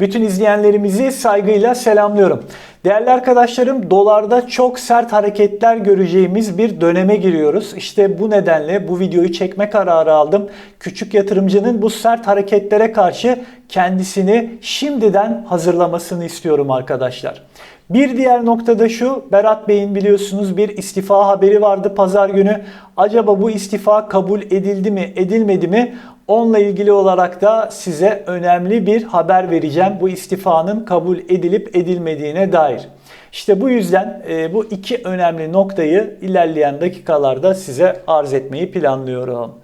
Bütün izleyenlerimizi saygıyla selamlıyorum. Değerli arkadaşlarım dolarda çok sert hareketler göreceğimiz bir döneme giriyoruz. İşte bu nedenle bu videoyu çekme kararı aldım. Küçük yatırımcının bu sert hareketlere karşı kendisini şimdiden hazırlamasını istiyorum arkadaşlar. Bir diğer noktada şu, Berat Bey'in biliyorsunuz bir istifa haberi vardı pazar günü. Acaba bu istifa kabul edildi mi, edilmedi mi? Onunla ilgili olarak da size önemli bir haber vereceğim. Bu istifanın kabul edilip edilmediğine dair. İşte bu yüzden e, bu iki önemli noktayı ilerleyen dakikalarda size arz etmeyi planlıyorum.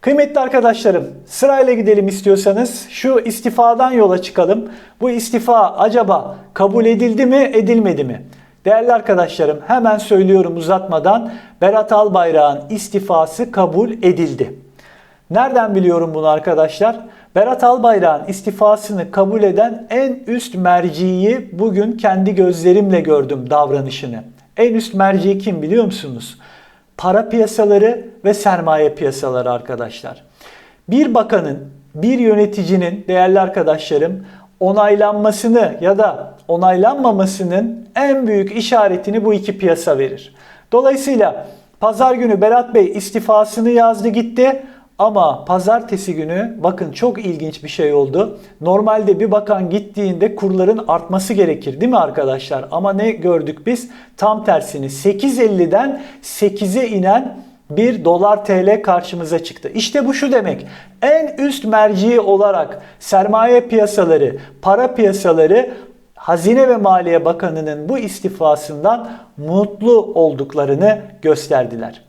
Kıymetli arkadaşlarım sırayla gidelim istiyorsanız şu istifadan yola çıkalım. Bu istifa acaba kabul edildi mi edilmedi mi? Değerli arkadaşlarım hemen söylüyorum uzatmadan Berat Albayrak'ın istifası kabul edildi. Nereden biliyorum bunu arkadaşlar? Berat Albayrak'ın istifasını kabul eden en üst merciyi bugün kendi gözlerimle gördüm davranışını. En üst merci kim biliyor musunuz? Para piyasaları ve sermaye piyasaları arkadaşlar. Bir bakanın, bir yöneticinin değerli arkadaşlarım onaylanmasını ya da onaylanmamasının en büyük işaretini bu iki piyasa verir. Dolayısıyla pazar günü Berat Bey istifasını yazdı gitti. Ama pazartesi günü bakın çok ilginç bir şey oldu. Normalde bir bakan gittiğinde kurların artması gerekir değil mi arkadaşlar? Ama ne gördük biz? Tam tersini 8.50'den 8'e inen bir dolar TL karşımıza çıktı. İşte bu şu demek. En üst merci olarak sermaye piyasaları, para piyasaları Hazine ve Maliye Bakanı'nın bu istifasından mutlu olduklarını gösterdiler.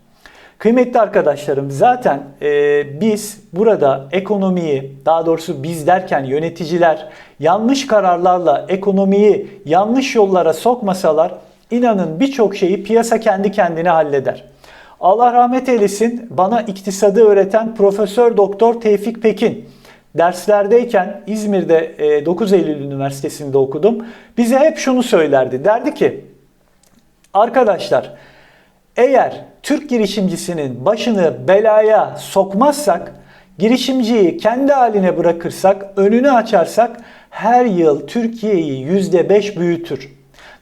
Kıymetli arkadaşlarım zaten e, biz burada ekonomiyi daha doğrusu biz derken yöneticiler yanlış kararlarla ekonomiyi yanlış yollara sokmasalar inanın birçok şeyi piyasa kendi kendine halleder. Allah rahmet eylesin bana iktisadı öğreten Profesör Doktor Tevfik Pekin derslerdeyken İzmir'de 9 Eylül Üniversitesi'nde okudum. Bize hep şunu söylerdi. Derdi ki arkadaşlar eğer Türk girişimcisinin başını belaya sokmazsak, girişimciyi kendi haline bırakırsak, önünü açarsak her yıl Türkiye'yi %5 büyütür.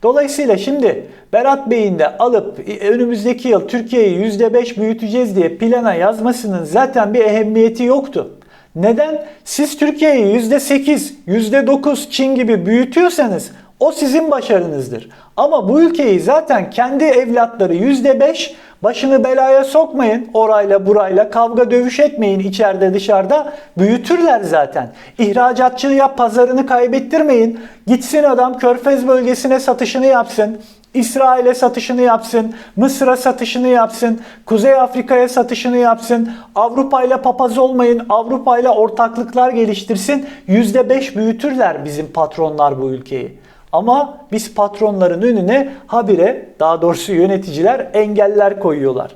Dolayısıyla şimdi Berat Bey'in de alıp e, önümüzdeki yıl Türkiye'yi %5 büyüteceğiz diye plana yazmasının zaten bir ehemmiyeti yoktu. Neden? Siz Türkiye'yi %8, %9 Çin gibi büyütüyorsanız o sizin başarınızdır. Ama bu ülkeyi zaten kendi evlatları %5 başını belaya sokmayın orayla burayla kavga dövüş etmeyin içeride dışarıda büyütürler zaten. İhracatçıya pazarını kaybettirmeyin. Gitsin adam Körfez bölgesine satışını yapsın. İsrail'e satışını yapsın, Mısır'a satışını yapsın, Kuzey Afrika'ya satışını yapsın, Avrupa ile papaz olmayın, Avrupa ile ortaklıklar geliştirsin. %5 büyütürler bizim patronlar bu ülkeyi. Ama biz patronların önüne habire daha doğrusu yöneticiler engeller koyuyorlar.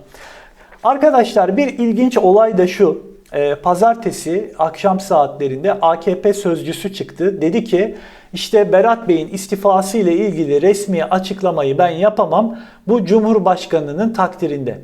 Arkadaşlar bir ilginç olay da şu. E, pazartesi akşam saatlerinde AKP sözcüsü çıktı. Dedi ki işte Berat Bey'in istifası ile ilgili resmi açıklamayı ben yapamam. Bu Cumhurbaşkanı'nın takdirinde.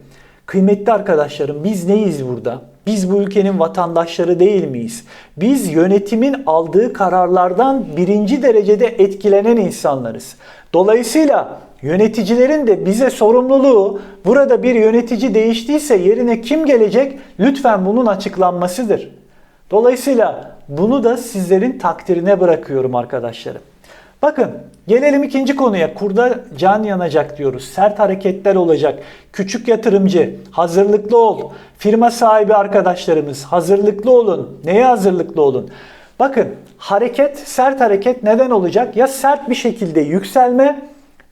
Kıymetli arkadaşlarım biz neyiz burada? Biz bu ülkenin vatandaşları değil miyiz? Biz yönetimin aldığı kararlardan birinci derecede etkilenen insanlarız. Dolayısıyla yöneticilerin de bize sorumluluğu burada bir yönetici değiştiyse yerine kim gelecek? Lütfen bunun açıklanmasıdır. Dolayısıyla bunu da sizlerin takdirine bırakıyorum arkadaşlarım. Bakın gelelim ikinci konuya. Kurda can yanacak diyoruz. Sert hareketler olacak. Küçük yatırımcı hazırlıklı ol. Firma sahibi arkadaşlarımız hazırlıklı olun. Neye hazırlıklı olun? Bakın hareket sert hareket neden olacak? Ya sert bir şekilde yükselme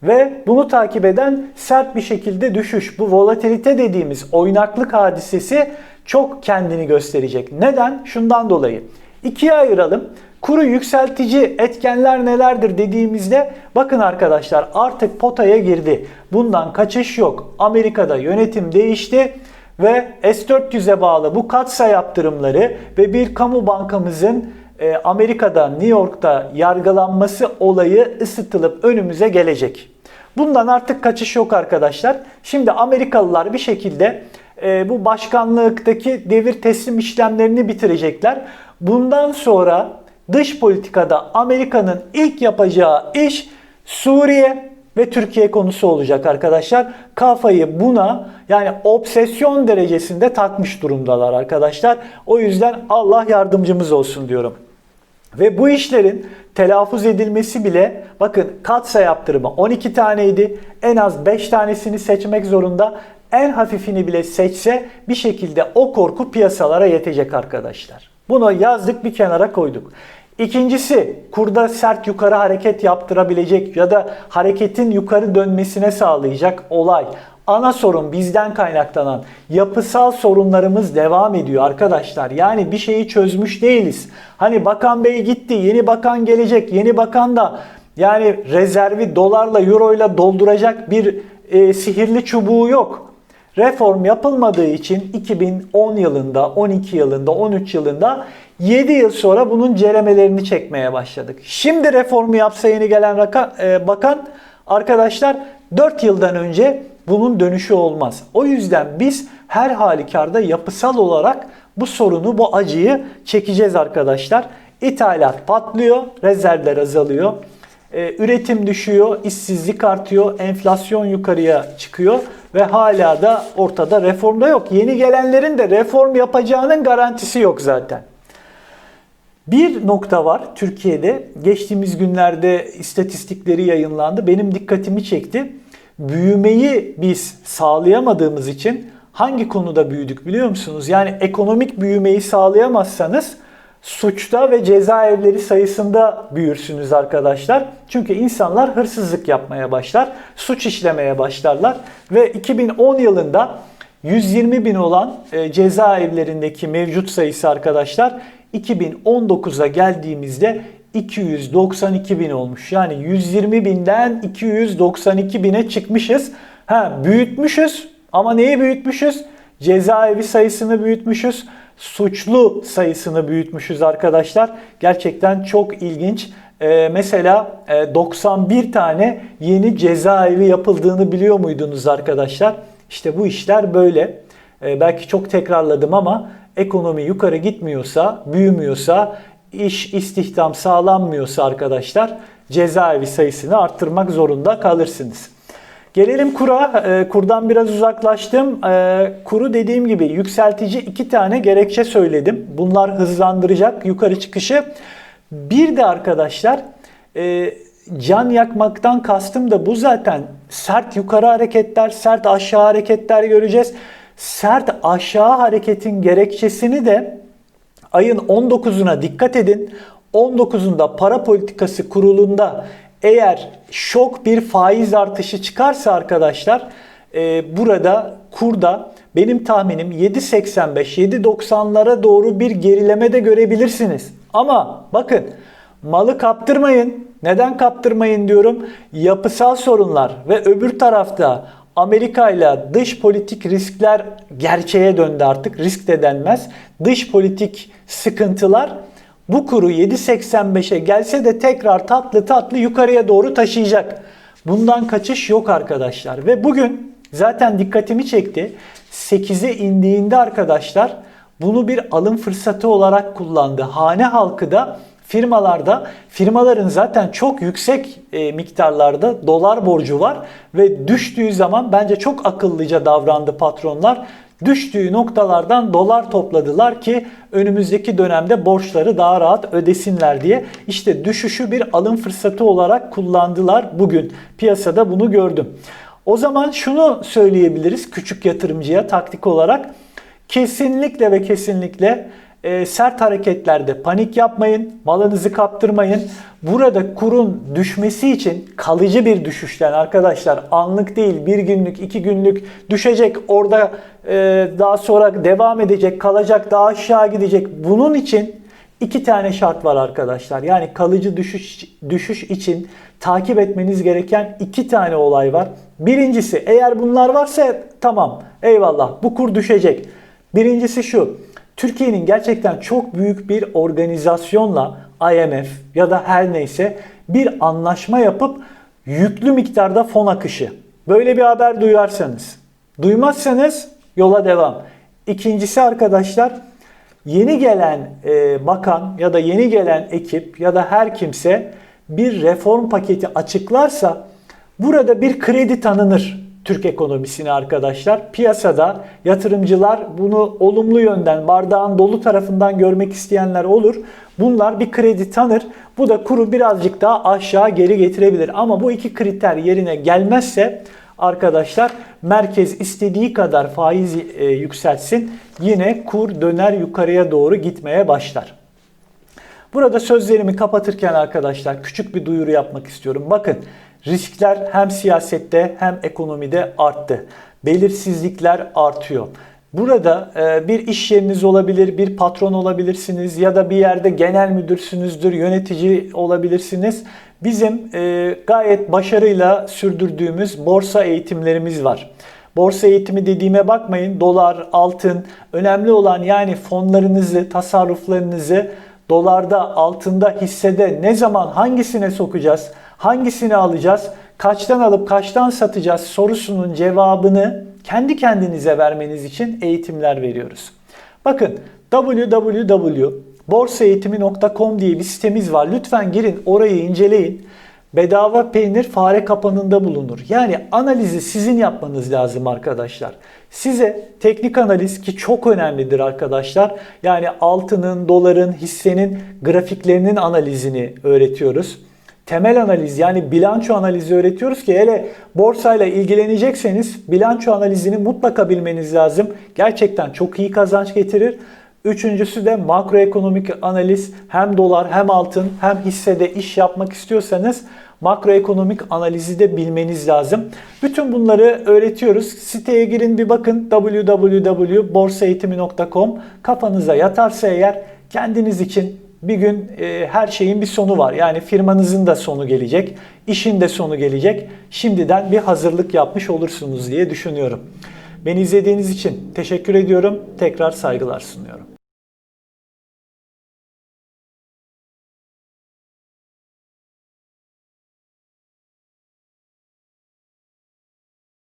ve bunu takip eden sert bir şekilde düşüş. Bu volatilite dediğimiz oynaklık hadisesi çok kendini gösterecek. Neden? Şundan dolayı. İkiye ayıralım. Kuru yükseltici etkenler nelerdir dediğimizde bakın arkadaşlar artık potaya girdi. Bundan kaçış yok. Amerika'da yönetim değişti ve S-400'e bağlı bu katsa yaptırımları ve bir kamu bankamızın e, Amerika'da New York'ta yargılanması olayı ısıtılıp önümüze gelecek. Bundan artık kaçış yok arkadaşlar. Şimdi Amerikalılar bir şekilde e, bu başkanlıktaki devir teslim işlemlerini bitirecekler. Bundan sonra dış politikada Amerika'nın ilk yapacağı iş Suriye ve Türkiye konusu olacak arkadaşlar. Kafayı buna yani obsesyon derecesinde takmış durumdalar arkadaşlar. O yüzden Allah yardımcımız olsun diyorum. Ve bu işlerin telaffuz edilmesi bile bakın katsa yaptırımı 12 taneydi. En az 5 tanesini seçmek zorunda. En hafifini bile seçse bir şekilde o korku piyasalara yetecek arkadaşlar. Bunu yazdık bir kenara koyduk. İkincisi kurda sert yukarı hareket yaptırabilecek ya da hareketin yukarı dönmesine sağlayacak olay. Ana sorun bizden kaynaklanan yapısal sorunlarımız devam ediyor arkadaşlar. Yani bir şeyi çözmüş değiliz. Hani bakan bey gitti, yeni bakan gelecek. Yeni bakan da yani rezervi dolarla, euroyla dolduracak bir e, sihirli çubuğu yok. Reform yapılmadığı için 2010 yılında, 12 yılında, 13 yılında 7 yıl sonra bunun ceremelerini çekmeye başladık. Şimdi reformu yapsa yeni gelen e, bakan arkadaşlar 4 yıldan önce bunun dönüşü olmaz. O yüzden biz her halükarda yapısal olarak bu sorunu, bu acıyı çekeceğiz arkadaşlar. İthalat patlıyor, rezervler azalıyor. Ee, üretim düşüyor, işsizlik artıyor, enflasyon yukarıya çıkıyor ve hala da ortada reformda yok. Yeni gelenlerin de reform yapacağının garantisi yok zaten. Bir nokta var Türkiye'de. Geçtiğimiz günlerde istatistikleri yayınlandı. Benim dikkatimi çekti. Büyümeyi biz sağlayamadığımız için hangi konuda büyüdük biliyor musunuz? Yani ekonomik büyümeyi sağlayamazsanız suçta ve cezaevleri sayısında büyürsünüz arkadaşlar. Çünkü insanlar hırsızlık yapmaya başlar, suç işlemeye başlarlar ve 2010 yılında 120 bin olan e, cezaevlerindeki mevcut sayısı arkadaşlar 2019'a geldiğimizde 292 bin olmuş. Yani 120 binden 292 bine çıkmışız. Ha büyütmüşüz ama neyi büyütmüşüz? Cezaevi sayısını büyütmüşüz. Suçlu sayısını büyütmüşüz arkadaşlar. Gerçekten çok ilginç. Ee, mesela e, 91 tane yeni cezaevi yapıldığını biliyor muydunuz arkadaşlar? İşte bu işler böyle. Ee, belki çok tekrarladım ama ekonomi yukarı gitmiyorsa, büyümüyorsa, iş istihdam sağlanmıyorsa arkadaşlar cezaevi sayısını arttırmak zorunda kalırsınız. Gelelim kura. E, kurdan biraz uzaklaştım. E, kuru dediğim gibi yükseltici iki tane gerekçe söyledim. Bunlar hızlandıracak yukarı çıkışı. Bir de arkadaşlar e, can yakmaktan kastım da bu zaten. Sert yukarı hareketler, sert aşağı hareketler göreceğiz. Sert aşağı hareketin gerekçesini de ayın 19'una dikkat edin. 19'unda para politikası kurulunda eğer şok bir faiz artışı çıkarsa arkadaşlar e, burada kurda benim tahminim 7.85 7.90'lara doğru bir gerileme de görebilirsiniz. Ama bakın malı kaptırmayın. Neden kaptırmayın diyorum? Yapısal sorunlar ve öbür tarafta Amerika ile dış politik riskler gerçeğe döndü artık. Risk de denmez. Dış politik sıkıntılar bu kuru 7.85'e gelse de tekrar tatlı tatlı yukarıya doğru taşıyacak. Bundan kaçış yok arkadaşlar. Ve bugün zaten dikkatimi çekti. 8'e indiğinde arkadaşlar bunu bir alım fırsatı olarak kullandı. Hane halkı da firmalarda firmaların zaten çok yüksek e, miktarlarda dolar borcu var ve düştüğü zaman bence çok akıllıca davrandı patronlar düştüğü noktalardan dolar topladılar ki önümüzdeki dönemde borçları daha rahat ödesinler diye. İşte düşüşü bir alım fırsatı olarak kullandılar bugün. Piyasada bunu gördüm. O zaman şunu söyleyebiliriz küçük yatırımcıya taktik olarak. Kesinlikle ve kesinlikle e, sert hareketlerde panik yapmayın, malınızı kaptırmayın. Burada kurun düşmesi için kalıcı bir düşüşten arkadaşlar anlık değil bir günlük iki günlük düşecek orada e, daha sonra devam edecek kalacak daha aşağı gidecek. Bunun için iki tane şart var arkadaşlar. Yani kalıcı düşüş, düşüş için takip etmeniz gereken iki tane olay var. Birincisi eğer bunlar varsa tamam eyvallah bu kur düşecek. Birincisi şu Türkiye'nin gerçekten çok büyük bir organizasyonla IMF ya da her neyse bir anlaşma yapıp yüklü miktarda fon akışı. Böyle bir haber duyarsanız, duymazsanız yola devam. İkincisi arkadaşlar yeni gelen e, bakan ya da yeni gelen ekip ya da her kimse bir reform paketi açıklarsa burada bir kredi tanınır Türk ekonomisine arkadaşlar. Piyasada yatırımcılar bunu olumlu yönden bardağın dolu tarafından görmek isteyenler olur. Bunlar bir kredi tanır. Bu da kuru birazcık daha aşağı geri getirebilir. Ama bu iki kriter yerine gelmezse arkadaşlar merkez istediği kadar faiz e, yükseltsin yine kur döner yukarıya doğru gitmeye başlar. Burada sözlerimi kapatırken arkadaşlar küçük bir duyuru yapmak istiyorum. Bakın riskler hem siyasette hem ekonomide arttı. Belirsizlikler artıyor. Burada e, bir iş yeriniz olabilir, bir patron olabilirsiniz ya da bir yerde genel müdürsünüzdür, yönetici olabilirsiniz. Bizim e, gayet başarıyla sürdürdüğümüz borsa eğitimlerimiz var. Borsa eğitimi dediğime bakmayın. Dolar, altın önemli olan yani fonlarınızı, tasarruflarınızı dolarda, altında, hissede ne zaman hangisine sokacağız, hangisini alacağız, kaçtan alıp kaçtan satacağız sorusunun cevabını kendi kendinize vermeniz için eğitimler veriyoruz. Bakın www.borsaeğitimi.com diye bir sitemiz var. Lütfen girin orayı inceleyin. Bedava peynir fare kapanında bulunur. Yani analizi sizin yapmanız lazım arkadaşlar. Size teknik analiz ki çok önemlidir arkadaşlar. Yani altının, doların, hissenin grafiklerinin analizini öğretiyoruz. Temel analiz yani bilanço analizi öğretiyoruz ki hele borsayla ilgilenecekseniz bilanço analizini mutlaka bilmeniz lazım. Gerçekten çok iyi kazanç getirir. Üçüncüsü de makroekonomik analiz hem dolar hem altın hem hissede iş yapmak istiyorsanız makroekonomik analizi de bilmeniz lazım. Bütün bunları öğretiyoruz. Siteye girin bir bakın www.borsaeğitimi.com kafanıza yatarsa eğer kendiniz için bir gün e, her şeyin bir sonu var. Yani firmanızın da sonu gelecek, işin de sonu gelecek. Şimdiden bir hazırlık yapmış olursunuz diye düşünüyorum. Beni izlediğiniz için teşekkür ediyorum. Tekrar saygılar sunuyorum.